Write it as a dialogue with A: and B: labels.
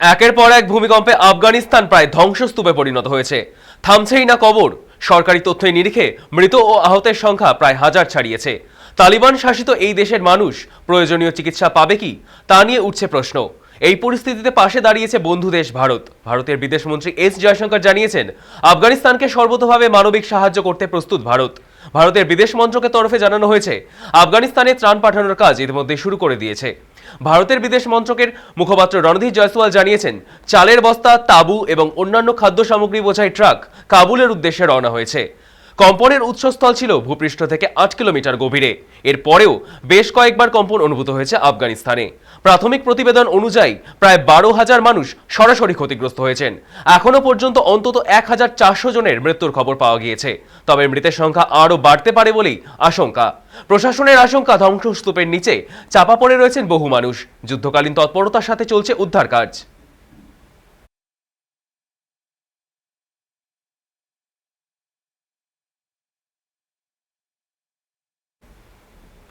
A: একের পর এক ভূমিকম্পে আফগানিস্তান প্রায় ধ্বংসস্তূপে পরিণত হয়েছে। থামছেই না কবর। সরকারি তথ্যের নিরিখে মৃত ও আহতের সংখ্যা প্রায় হাজার ছাড়িয়েছে। তালিবান শাসিত এই দেশের মানুষ প্রয়োজনীয় চিকিৎসা পাবে কি, তা নিয়ে উঠছে প্রশ্ন। এই পরিস্থিতিতে পাশে দাঁড়িয়েছে বন্ধু দেশ ভারত। ভারতের বিদেশমন্ত্রী এস জয়শঙ্কর জানিয়েছেন, আফগানিস্তানকে সর্বতোভাবে মানবিক সাহায্য করতে প্রস্তুত ভারত। ভারতের বিদেশ মন্ত্রকের তরফে জানানো হয়েছে, আফগানিস্তানে ত্রাণ পাঠানোর কাজ ইতিমধ্যে শুরু করে দিয়েছে। ভারতের বিদেশ মন্ত্রকের মুখপাত্র রণধীর জয়সওয়াল জানিয়েছেন, চালের বস্তা, তাবু এবং অন্যান্য খাদ্য সামগ্রী বোঝাই ট্রাক কাবুলের উদ্দেশ্যে রওনা হয়েছে। কম্পনের উৎসস্থল ছিল ভূপৃষ্ঠ থেকে আট কিলোমিটার গভীরে। এর পরেও বেশ কয়েকবার কম্পন অনুভূত হয়েছে আফগানিস্তানে। প্রাথমিক প্রতিবেদন অনুযায়ী প্রায় বারো হাজার মানুষ সরাসরি ক্ষতিগ্রস্ত হয়েছেন। এখনও পর্যন্ত অন্তত এক হাজার চারশো জনের মৃত্যুর খবর পাওয়া গিয়েছে। তবে মৃতের সংখ্যা আরও বাড়তে পারে বলেই আশঙ্কা। প্রশাসনের আশঙ্কা ধ্বংসস্তূপের নিচে চাপা পড়ে রয়েছেন বহু মানুষ। যুদ্ধকালীন তৎপরতার সাথে চলছে উদ্ধার কাজ।